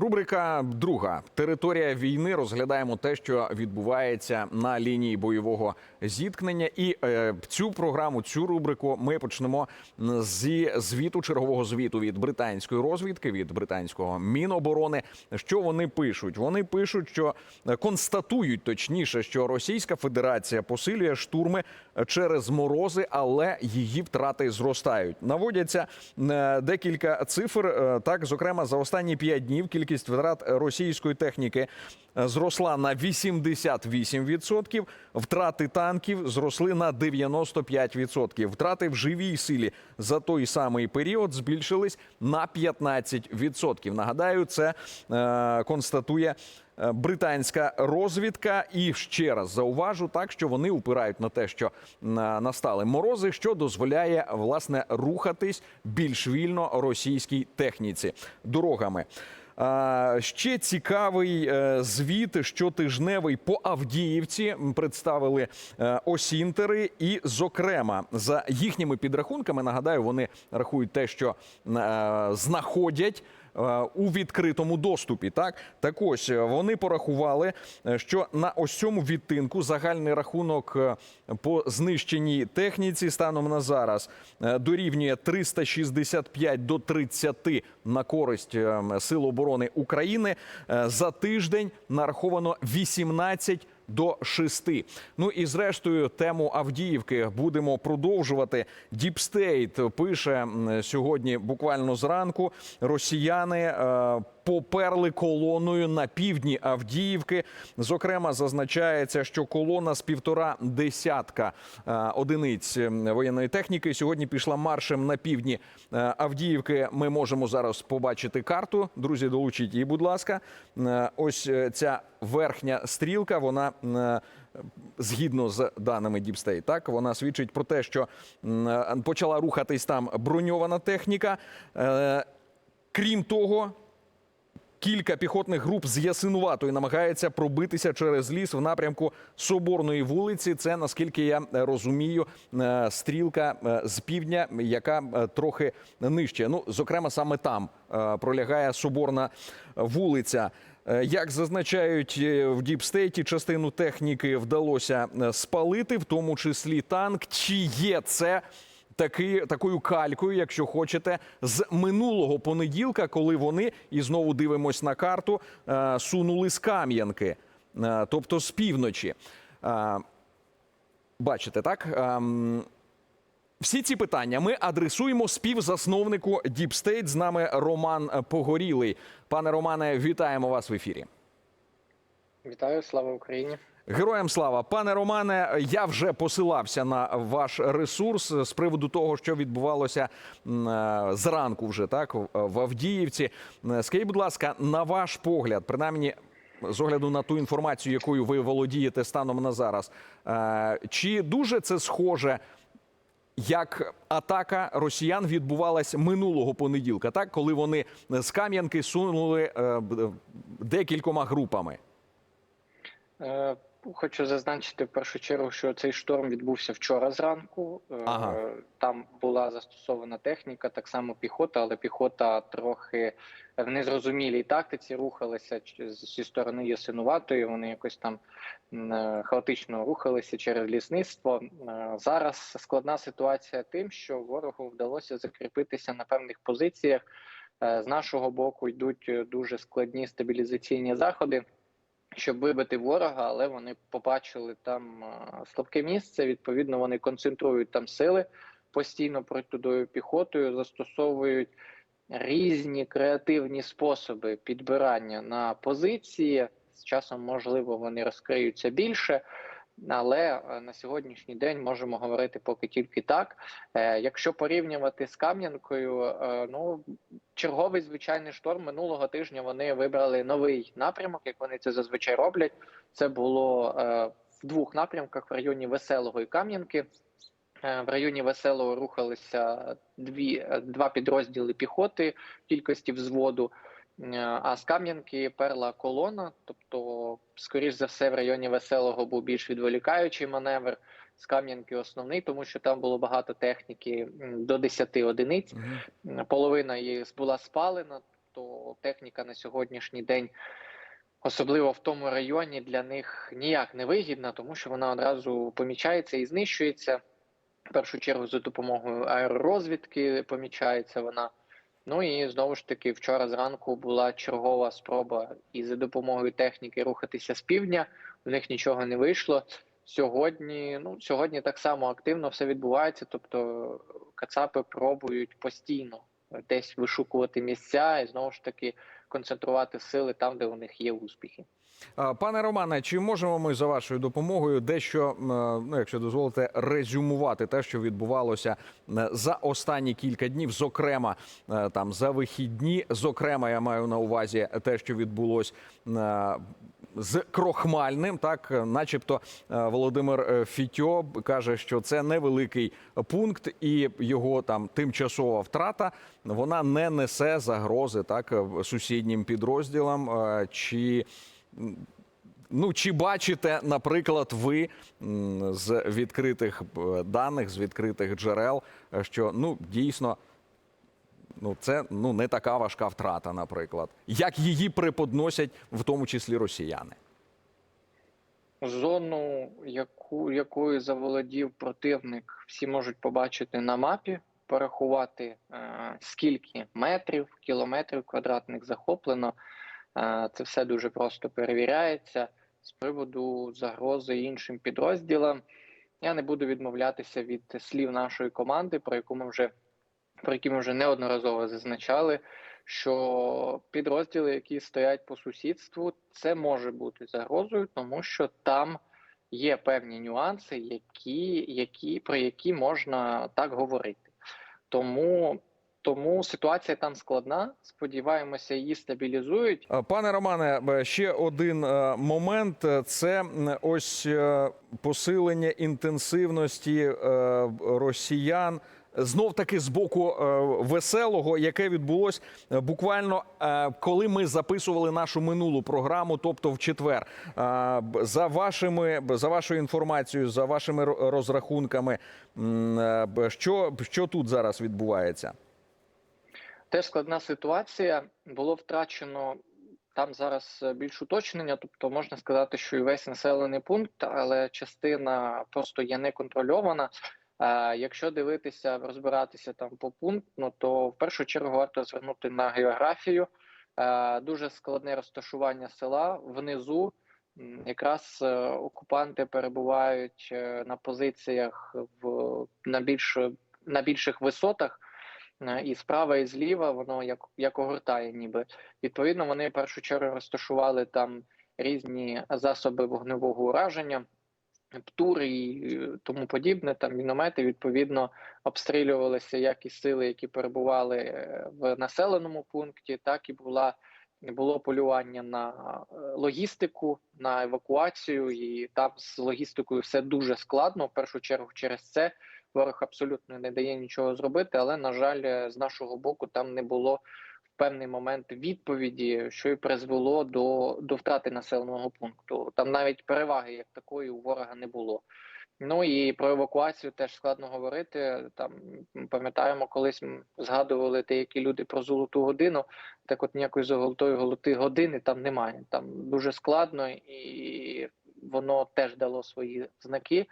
Рубрика друга територія війни. Розглядаємо те, що відбувається на лінії бойового зіткнення. І е, цю програму, цю рубрику ми почнемо зі звіту чергового звіту від британської розвідки, від британського міноборони. Що вони пишуть? Вони пишуть, що е, констатують точніше, що Російська Федерація посилює штурми через морози, але її втрати зростають. Наводяться е, декілька цифр. Е, Так, зокрема, за останні п'ять днів кількість втрат російської техніки е, зросла на 88%, втрати танків зросли на 95%. Втрати в живій силі за той самий період збільшились на 15%. Нагадаю, це е, констатує е, британська розвідка. І ще раз зауважу так, що вони упирають на те, що е, настали морози, що дозволяє власне рухатись більш вільно російській техніці дорогами. Ще цікавий е, звіт щотижневий по Авдіївці представили е, осінтери, і, зокрема, за їхніми підрахунками, нагадаю, вони рахують те, що е, знаходять. Е, У відкритому доступі, так так ось е, вони порахували, е, що на ось цьому відтинку загальний рахунок по знищеній техніці станом на зараз дорівнює 365 до 30 на користь е, Сил оборони України. За тиждень нараховано 18 до 6. Ну і зрештою тему Авдіївки будемо продовжувати. Діпстейт пише сьогодні, буквально зранку, росіяни. Поперли колоною на півдні Авдіївки. Зокрема, зазначається, що колона з півтора десятка е, одиниць воєнної техніки сьогодні пішла маршем на півдні е, Авдіївки. Ми можемо зараз побачити карту. Друзі, долучіть її, будь ласка. Е, Ось ця верхня стрілка. Вона згідно з даними Діпстей, так вона свідчить про те, що почала рухатись там броньована техніка. Крім того, Кілька піхотних груп з Ясинуватої намагається пробитися через ліс в напрямку Соборної вулиці. Це наскільки я розумію, е, стрілка е, з півдня, яка е, трохи нижче. Ну, зокрема, саме там пролягає Соборна вулиця. Як зазначають в Діпстейті, частину техніки вдалося спалити, в тому числі танк. Чи є це? Таки, такою калькою, якщо хочете, з минулого понеділка, коли вони і знову дивимось на карту, е, сунули з Кам'янки, е, тобто з півночі. Е, Бачите, так? Ем, Всі ці питання ми адресуємо співзасновнику State. З нами Роман Погорілий. Пане Романе, вітаємо вас в ефірі. Вітаю, слава Україні. Героям слава, пане Романе. Я вже посилався на ваш ресурс з приводу того, що відбувалося е, зранку, вже так в- Авдіївці. Е, Скажіть, будь ласка, на ваш погляд, принаймні. З огляду на ту інформацію, якою ви володієте станом на зараз, е, чи дуже це схоже, як атака росіян відбувалась минулого понеділка, так коли вони з Кам'янки сунули декількома групами? Хочу зазначити в першу чергу, що цей шторм відбувся вчора зранку. Е, Ага. Там була застосована техніка, так само піхота, але піхота трохи в незрозумілій тактиці рухалася зі сторони Ясинуватої. Вони якось там е, хаотично рухалися через лісництво. Е, Зараз складна ситуація тим, що ворогу вдалося закріпитися на певних позиціях. З нашого боку йдуть дуже складні стабілізаційні заходи щоб вибити ворога, але вони побачили там е, слабке місце. Відповідно, вони концентрують там сили постійно протидою піхотою, застосовують різні креативні способи підбирання на позиції. З часом, можливо, вони розкриються більше. Але е, на сьогоднішній день можемо говорити поки тільки так. Е, Якщо порівнювати з Кам'янкою, е, ну черговий звичайний шторм минулого тижня вони вибрали новий напрямок, як вони це зазвичай роблять. Це було в двох напрямках в районі Веселого і Кам'янки. В районі Веселого рухалися дві, два підрозділи піхоти кількості взводу. Е, А з Кам'янки перла колона, тобто, скоріш за все, в районі Веселого був більш відволікаючий маневр. З Кам'янки основний, тому що там було багато техніки до 10 одиниць. Половина її була спалена, то техніка на сьогоднішній день, особливо в тому районі, для них ніяк не вигідна, тому що вона одразу помічається і знищується. В першу чергу за допомогою аеророзвідки помічається вона. Ну і знову ж таки, вчора зранку була чергова спроба і за допомогою техніки рухатися з півдня. У них нічого не вийшло. Сьогодні, ну сьогодні так само активно все відбувається. Тобто кацапи пробують постійно десь вишукувати місця і знову ж таки концентрувати сили там, де у них є успіхи. Пане Романе, чи можемо ми за вашою допомогою дещо, е, ну якщо дозволите, резюмувати те, що відбувалося за останні кілька днів, зокрема е, там за вихідні, зокрема, я маю на увазі те, що відбулось е, з крохмальним, так, е, начебто, е, Володимир е, Фітьо каже, що це невеликий пункт, і його там тимчасова втрата вона не несе загрози так сусіднім підрозділам. Чи Ну, чи бачите, наприклад, ви з відкритих даних, з відкритих джерел, що ну дійсно ну це ну не така важка втрата, наприклад, як її преподносять в тому числі росіяни? Зону, яку якою заволодів противник, всі можуть побачити на мапі, порахувати е, скільки метрів, кілометрів квадратних захоплено. Е, це все дуже просто перевіряється. З приводу загрози іншим підрозділам. Я не буду відмовлятися від слів нашої команди, про яку ми вже про які ми вже неодноразово зазначали. Що підрозділи, які стоять по сусідству, це може бути загрозою, тому що там є певні нюанси, які, які, про які можна так говорити. Тому, тому ситуація там складна. Сподіваємося, її стабілізують. Е, Пане Романе, е, ще один е, момент це ось посилення інтенсивності росіян. Знов таки з боку е, веселого, яке відбулось е, буквально е, коли ми записували нашу минулу програму, тобто в четвер. За вашими за вашою інформацією, за вашими розрахунками, що, що тут зараз відбувається? Теж складна ситуація. Було втрачено там зараз більш уточнення, тобто можна сказати, що і весь населений пункт, але частина просто є неконтрольована. Е, Якщо дивитися, розбиратися там по пунктно, то в першу чергу варто звернути на географію. Дуже складне розташування села внизу. Якраз е, окупанти перебувають е, на позиціях в на більш на більших висотах. Е, і справа, і зліва воно як, як огортає, ніби відповідно. Вони в першу чергу розташували там різні засоби вогневого ураження, птури і е, тому подібне. Там міномети відповідно обстрілювалися як і сили, які перебували е, в населеному пункті, так і була. Було полювання на е, логістику, на евакуацію, і там з логістикою все дуже складно. В першу чергу через це ворог абсолютно не дає нічого зробити, але на жаль, з нашого боку там не було певний момент відповіді, що і призвело до, до втрати населеного пункту. Там навіть переваги як такої у ворога не було. Ну і про евакуацію теж складно говорити. Там пам'ятаємо, колись згадували деякі люди про золоту годину. Так, от ніякої золотої голоти години там немає. Там дуже складно, і воно теж дало свої знаки.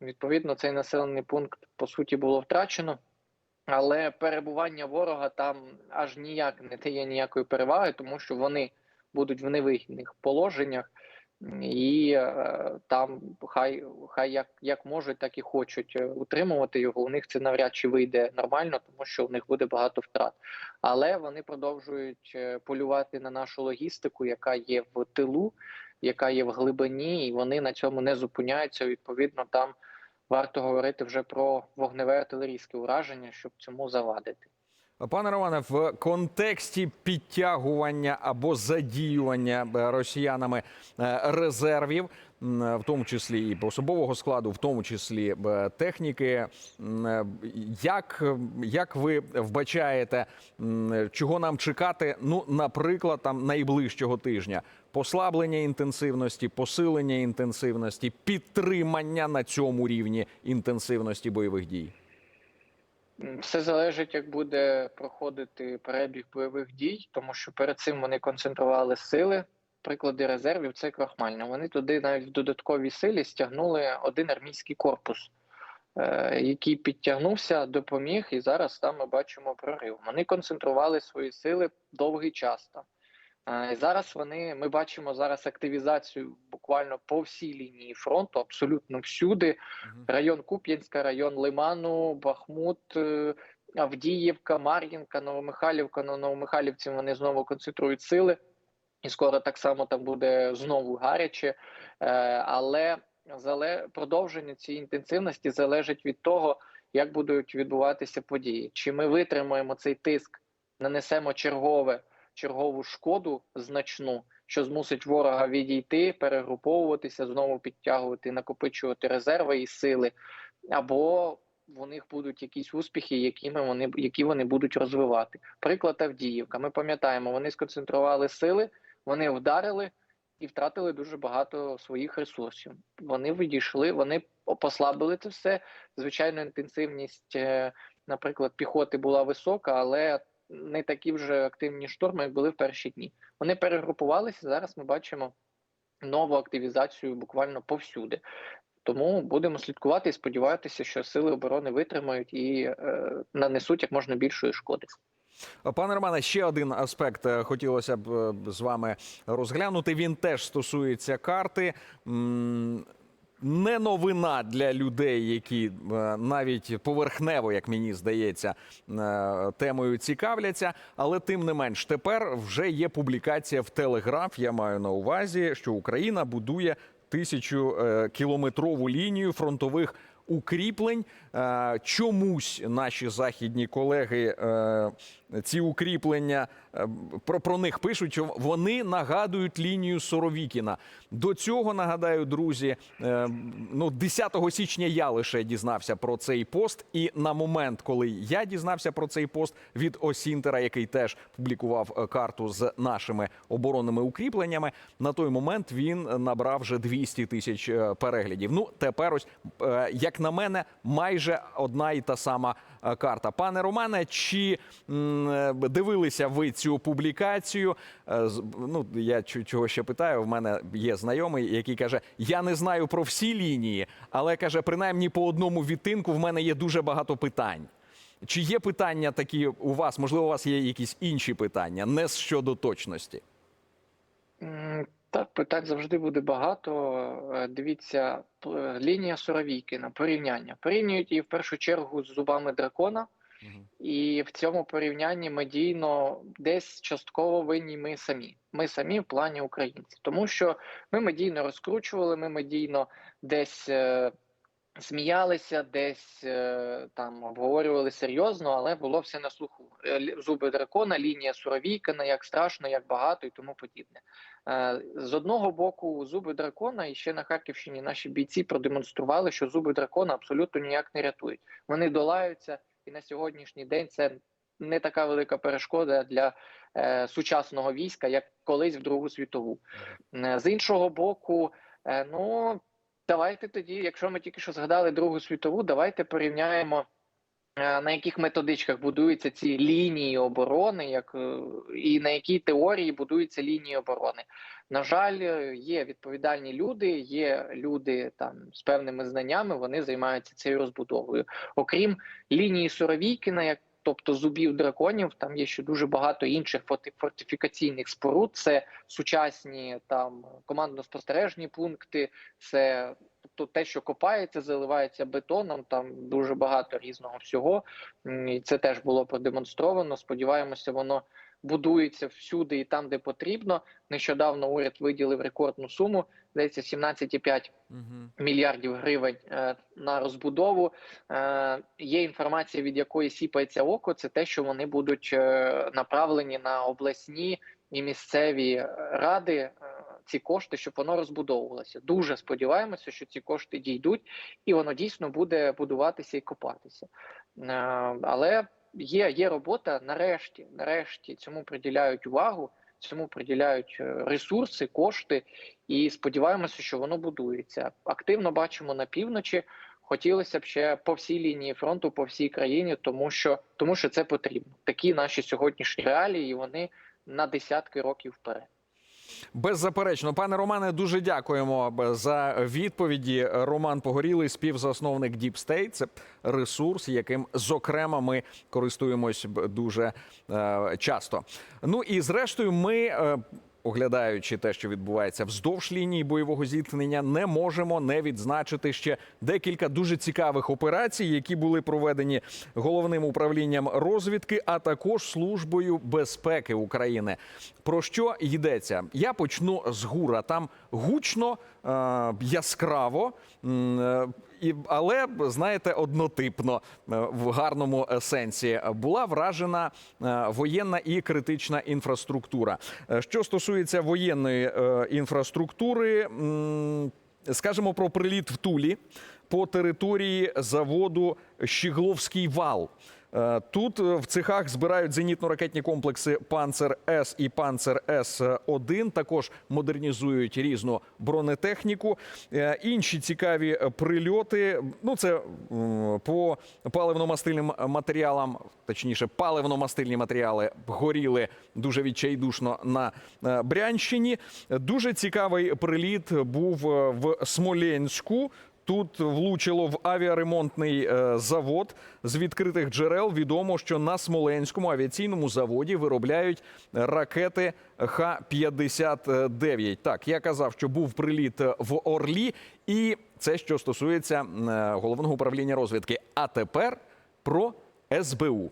Відповідно, цей населений пункт по суті було втрачено, але перебування ворога там аж ніяк не дає ніякої переваги, тому що вони будуть в невигідних положеннях, і е, там хай хай як, як можуть, так і хочуть е, утримувати його. У них це навряд чи вийде нормально, тому що у них буде багато втрат. Але вони продовжують е, полювати на нашу логістику, яка є в тилу, яка є в глибині, і вони на цьому не зупиняються. Відповідно, там варто говорити вже про вогневе артилерійське ураження, щоб цьому завадити. Пане Романе, в контексті підтягування або задіювання е, росіянами е, резервів, в тому числі і особового складу, в тому числі е, техніки, е, як, як ви вбачаєте, чого нам чекати? Ну, наприклад, там найближчого тижня послаблення інтенсивності, посилення інтенсивності, підтримання на цьому рівні інтенсивності бойових дій. Все залежить, як буде проходити перебіг бойових дій, тому що перед цим вони концентрували сили. Приклади резервів це крохмальня. Вони туди навіть в додатковій силі стягнули один армійський корпус, е, який підтягнувся, допоміг, і зараз там ми бачимо прорив. Вони концентрували свої сили довгий час там. Е, І зараз вони ми бачимо зараз активізацію буквально по всій лінії фронту, абсолютно всюди. Район Куп'янська, район Лиману, Бахмут, е, Авдіївка, Мар'їнка, Новомихайлівка. На Новомихайлівці вони знову концентрують сили, і скоро так само там буде знову гаряче. Е, Але зале продовження цієї інтенсивності залежить від того, як будуть відбуватися події. Чи ми витримаємо цей тиск, нанесемо чергове, чергову шкоду значну, що змусить ворога відійти, перегруповуватися, знову підтягувати, накопичувати резерви і сили, або у них будуть якісь успіхи, якими вони які вони будуть розвивати. Приклад Авдіївка. Ми пам'ятаємо, вони сконцентрували сили, вони вдарили і втратили дуже багато своїх ресурсів. Вони відійшли, вони послабили це все. Звичайно, інтенсивність, е, наприклад, піхоти була висока, але не такі вже активні шторми, як були в перші дні. Вони перегрупувалися. Зараз ми бачимо нову активізацію буквально повсюди. Тому будемо слідкувати і сподіватися, що сили оборони витримають і е, нанесуть як можна більшої шкоди. Пане Романе, ще один аспект е, хотілося б е, з вами розглянути. Він теж стосується карти. Не новина для людей, які е, навіть поверхнево, як мені здається, е, темою цікавляться. Але тим не менш, тепер вже є публікація в Телеграф. Я маю на увазі, що Україна будує тисячу е, кілометрову лінію фронтових укріплень. Е, Чомусь наші західні колеги е, ці укріплення е, про, про них пишуть, що вони нагадують лінію Соровікіна. До цього нагадаю, друзі, ну 10 січня я лише дізнався про цей пост. І на момент, коли я дізнався про цей пост від Осінтера, який теж публікував карту з нашими оборонними укріпленнями, на той момент він набрав вже 200 тисяч переглядів. Ну тепер ось, е, як на мене, майже одна і та сама е, карта. Пане Романе, чи е, дивилися ви цю публікацію? Е, Ну я чого ще питаю. В мене є знайомий, який каже: Я не знаю про всі лінії, але каже, принаймні по одному відтинку в мене є дуже багато питань. Чи є питання такі у вас? Можливо, у вас є якісь інші питання, не щодо точності. Так, питань завжди буде багато. Е, Дивіться, п- лінія Соровійкіна, порівняння. Порівнюють її в першу чергу з зубами дракона, і в цьому порівнянні медійно десь частково винні ми самі. Ми самі в плані українців, тому що ми медійно розкручували, ми медійно десь е, сміялися, десь е, там обговорювали серйозно, але було все на слуху. Е, Зуби дракона, лінія Суровійкина, як страшно, як багато і тому подібне. Е, З одного боку, зуби дракона, і ще на Харківщині наші бійці продемонстрували, що зуби дракона абсолютно ніяк не рятують. Вони долаються, і на сьогоднішній день це не така велика перешкода для е, сучасного війська, як колись в Другу світову. Е, З іншого боку, е, ну давайте тоді, якщо ми тільки що згадали Другу світову, давайте порівняємо. Е, На яких методичках будуються ці лінії оборони, як е, і на якій теорії будуються лінії оборони? На жаль, е, є відповідальні люди, є люди там з певними знаннями, вони займаються цією розбудовою. Окрім лінії Суровійкіна, як тобто зубів драконів, там є ще дуже багато інших фортифікаційних споруд. Це сучасні там командно-спостережні пункти, це тобто те, що копається, заливається бетоном. Там дуже багато різного всього. І це теж було продемонстровано. Сподіваємося, воно будується всюди і там, де потрібно. Нещодавно уряд виділив рекордну суму, здається, 17,5 Угу. мільярдів гривень е, на розбудову. Е, є інформація, від якої сіпається око. Це те, що вони будуть е, направлені на обласні і місцеві е, ради. Ці кошти, щоб воно розбудовувалося. Дуже сподіваємося, що ці кошти дійдуть, і воно дійсно буде будуватися і копатися. Е, але є, є робота. Нарешті, нарешті цьому приділяють увагу, цьому приділяють е, ресурси, кошти, і сподіваємося, що воно будується. Активно бачимо на півночі. Хотілося б ще по всій лінії фронту, по всій країні, тому що тому що це потрібно. Такі наші сьогоднішні реалії, і вони на десятки років вперед. Беззаперечно, пане Романе, дуже дякуємо за відповіді. Роман Погорілий, співзасновник Deep State. Це ресурс, яким зокрема ми користуємось дуже е, часто. Ну і зрештою, ми. Е, Оглядаючи те, що відбувається вздовж лінії бойового зіткнення, не можемо не відзначити ще декілька дуже цікавих операцій, які були проведені головним управлінням розвідки, а також службою безпеки України. Про що йдеться? Я почну з гура. Там гучно, е, яскраво. І, але знаєте, однотипно е, в гарному е, сенсі була вражена е, воєнна і критична інфраструктура. Що стосується воєнної інфраструктури, скажемо про приліт в Тулі по території заводу Щігловський вал. Е, Тут е, в цехах збирають зенітно-ракетні комплекси Панцер С і Панцер С 1 Також модернізують різну бронетехніку. Е, Інші цікаві прильоти. Ну це по паливно-мастильним матеріалам, точніше, паливно-мастильні матеріали горіли дуже відчайдушно на Брянщині. Дуже цікавий приліт був в Смоленську. Тут влучило в авіаремонтний е, завод. З відкритих джерел відомо, що на Смоленському авіаційному заводі виробляють ракети Х-59. Так, я казав, що був приліт в Орлі, і це що стосується е, головного управління розвідки. А тепер про СБУ.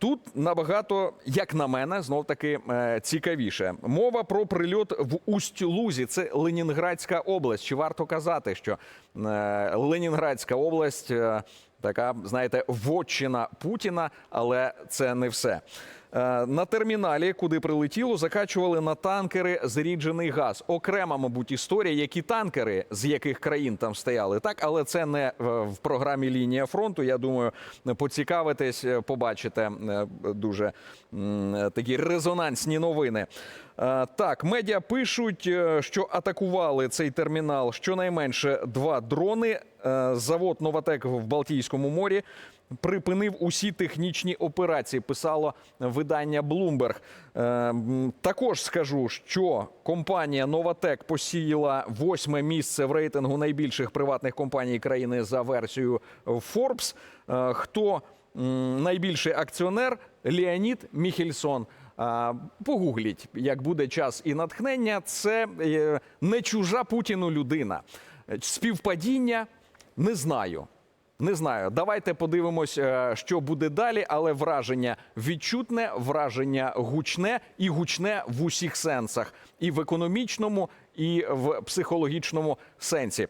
Тут набагато, як на мене, знов таки е, цікавіше. Мова про прильот в Усть-Лузі. Це Ленінградська область. Чи варто казати, що е, Ленінградська область е, така, знаєте, вотчина Путіна, але це не все. Е, На терміналі, куди прилетіло, закачували на танкери зріджений газ. Окрема, мабуть, історія, які танкери з яких країн там стояли. Так, але це не е, в програмі лінія фронту. Я думаю, поцікавитесь, е, побачите дуже такі резонансні новини. Так, медіа пишуть, що атакували цей термінал щонайменше два дрони. Завод Новатек в Балтійському морі припинив усі технічні операції. Писало видання Bloomberg. Е, Також скажу, що компанія Новатек посіяла восьме місце в рейтингу найбільших приватних компаній країни за версією Forbes. Е, Хто найбільший акціонер? Леонід Міхельсон. А, Погугліть, як буде час і натхнення. Це е, не чужа Путіну людина. Е, Співпадіння не знаю. Не знаю. Давайте подивимось, е, що буде далі, але враження відчутне, враження гучне і гучне в усіх сенсах, і в економічному, і в психологічному сенсі.